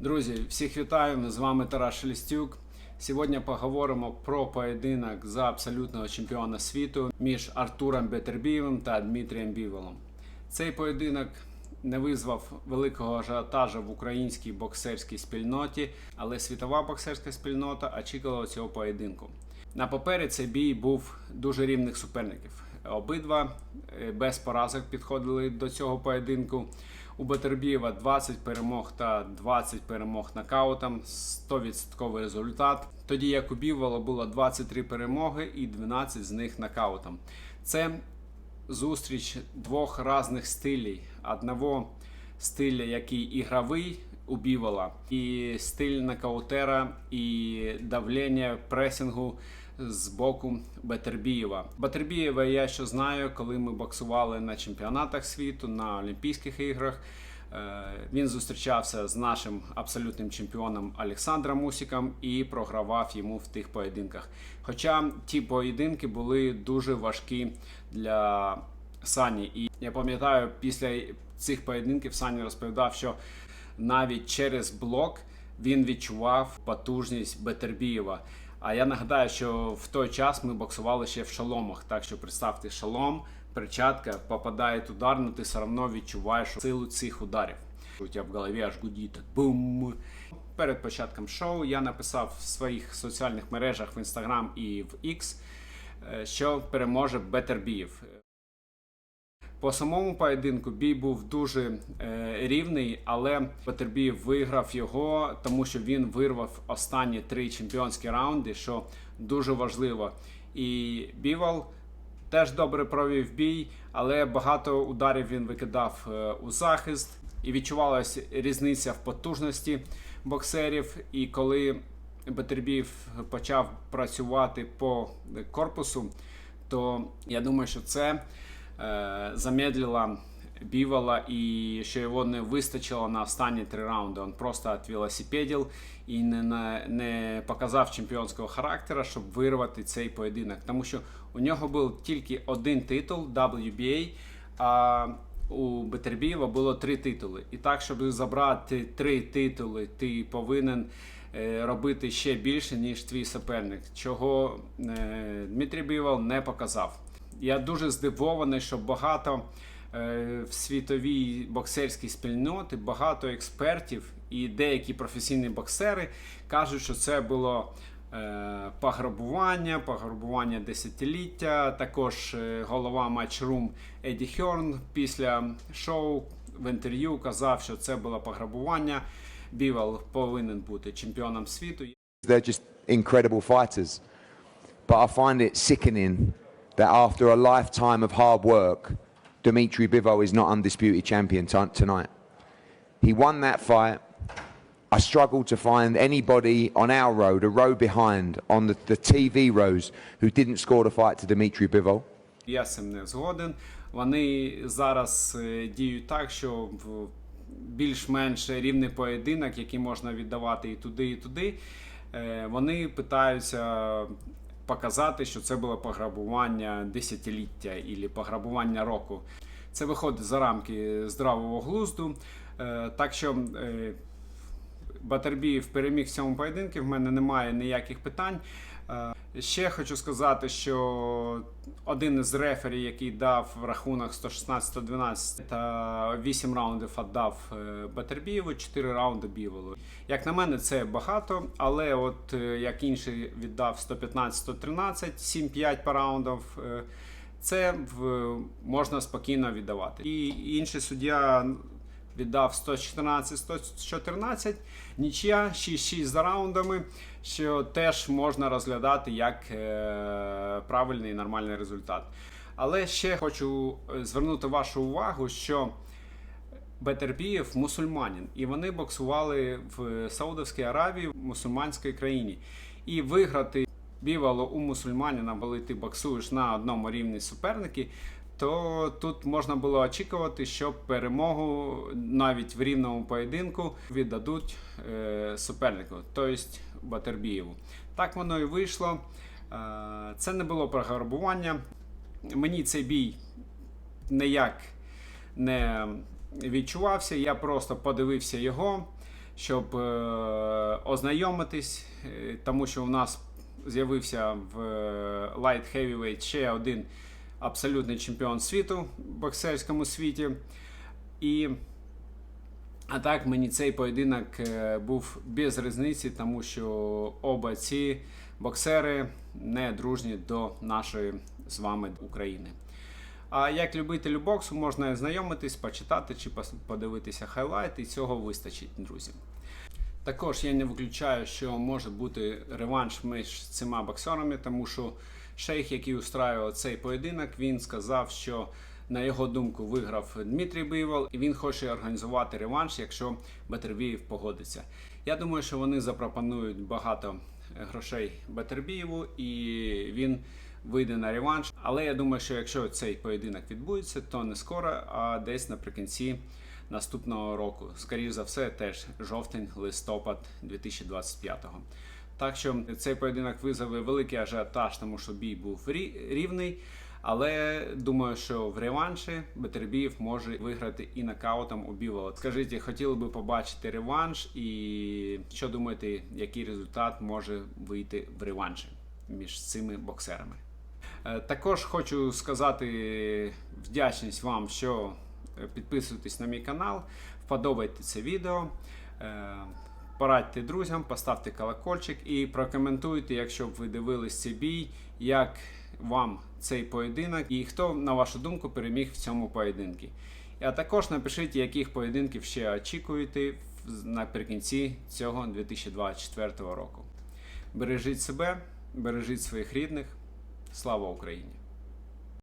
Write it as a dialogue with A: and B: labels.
A: Друзі, всіх вітаю! З вами Тарас Шелестюк. Сьогодні поговоримо про поєдинок за абсолютного чемпіона світу між Артуром Бетербієвим та Дмитрієм Біволом. Цей поєдинок не визвав великого ажіотажу в українській боксерській спільноті, але світова боксерська спільнота очікувала цього поєдинку. На папері цей бій був дуже рівних суперників. Обидва е, без поразок підходили до цього поєдинку. У Батербієва 20 перемог та 20 перемог нокаутом, 100% результат. Тоді як у Бівола було 23 перемоги і 12 з них нокаутом. Це зустріч двох різних стилів. Одного стиля, який ігровий у Бівола, і стиль нокаутера і давлення пресингу з боку Батербієва. Батербієва я ще знаю, коли ми боксували на чемпіонатах світу, на Олімпійських іграх. Е, Він зустрічався з нашим абсолютним чемпіоном Олександром Мусіком і програвав йому в тих поєдинках. Хоча ті поєдинки були дуже важкі для Сані. І я пам'ятаю, після цих поєдинків Сані розповідав, що навіть через блок він відчував потужність Бетербієва. А я нагадаю, що в той час ми боксували ще в шоломах. Так що представте, шолом, перчатка, попадає удар, але ти все одно відчуваєш силу цих ударів. У тебе в голові аж гудіт. Бум. Перед початком шоу я написав в своїх соціальних мережах в Instagram і в X, е, що переможе Бетербієв. По самому поєдинку бій був дуже е, рівний, але Петербієв виграв його, тому що він вирвав останні три чемпіонські раунди, що дуже важливо. І Бівол теж добре провів бій, але багато ударів він викидав е, у захист, і відчувалася різниця в потужності боксерів. І коли Бетербієв почав працювати по корпусу, то я думаю, що це замедлила Бівола і що його не вистачило на останні три раунди. Він просто відвелосипедив і не, не показав чемпіонського характера, щоб вирвати цей поєдинок. Тому що у нього був тільки один титул WBA, а у Бетербієва було три титули. І так, щоб забрати три титули, ти повинен е, робити ще більше, ніж твій суперник, чого е, Дмитрій Бівол не показав. Я дуже здивований, що багато е, в світовій боксерській спільноті, багато експертів і деякі професійні боксери кажуть, що це було е, пограбування, пограбування десятиліття. Також е, голова Matchroom Еді Хьорн після шоу в інтерв'ю казав, що це було пограбування. Бівел повинен бути чемпіоном світу.
B: They're just incredible fighters. But I find it sickening that after a lifetime of hard work, Dmitry Bivol is not undisputed champion tonight. He won that fight. I struggled to find anybody on our road, a row behind, on the, the TV rows, who didn't score the fight to Dmitry Bivol.
A: Я з не згоден. Вони зараз е, діють так, що більш-менш рівний поєдинок, який можна віддавати і туди, і туди. е, Вони питаються показати, що це було пограбування десятиліття або пограбування року. Це виходить за рамки здравого глузду. Е, Так що е, Батербіїв переміг в цьому поєдинку. В мене немає ніяких питань. Ще хочу сказати, що один із рефері, який дав в рахунок 116-112 та 8 раундів віддав е, Батербієву, 4 раунди Біволу. Як на мене, це багато, але от е, як інший віддав 115-113, 7-5 по раундів. е, Це можна спокійно віддавати. І інший суддя віддав 114-114, нічия 6-6 за раундами, що теж можна розглядати як е, правильний і нормальний результат. Але ще хочу е, звернути вашу увагу, що Бетербієв мусульманин, і вони боксували в Саудовській Аравії, в мусульманській країні. І виграти бівало у мусульманина, коли ти боксуєш на одному рівні суперники, то тут можна було очікувати, що перемогу навіть в рівному поєдинку віддадуть е, супернику, тобто Батербієву. Так воно і вийшло. Е, це не було програбування. Мені цей бій ніяк не відчувався. Я просто подивився його. щоб е, ознайомитись, тому що у нас з'явився в Light Heavyweight ще один абсолютний чемпіон світу в боксерському світі. І а так мені цей поєдинок е, був без різниці, тому що оба ці боксери не дружні до нашої з вами України. А як любителю боксу можна знайомитись, почитати чи подивитися хайлайт, і цього вистачить, друзі. Також я не виключаю, що може бути реванш між цими боксерами, тому що шейх, який устраював цей поєдинок, він сказав, що на його думку виграв Дмитрій Бивол, і він хоче організувати реванш, якщо Батербієв погодиться. Я думаю, що вони запропонують багато грошей Батербієву, і він вийде на реванш. Але я думаю, що якщо цей поєдинок відбудеться, то не скоро, а десь наприкінці наступного року. Скоріше за все, теж жовтень, листопад 2025-го. Так що цей поєдинок визвав великий ажіотаж, тому що бій був рі- рівний. Але думаю, що в реванші Бетербіїв може виграти і нокаутом у Бівола. Скажіть, хотіли би побачити реванш, і що думаєте, який результат може вийти в реванші між цими боксерами? Е, Також хочу сказати вдячність вам, що підписуєтесь на мій канал, вподобайте це відео, е, порадьте друзям, поставте колокольчик і прокоментуйте, якщо б ви дивились цей бій, як вам цей поєдинок і хто, на вашу думку, переміг в цьому поєдинку. А також напишіть, яких поєдинків ще очікуєте наприкінці цього 2024 року. Бережіть себе, бережіть своїх рідних. Слава Україні!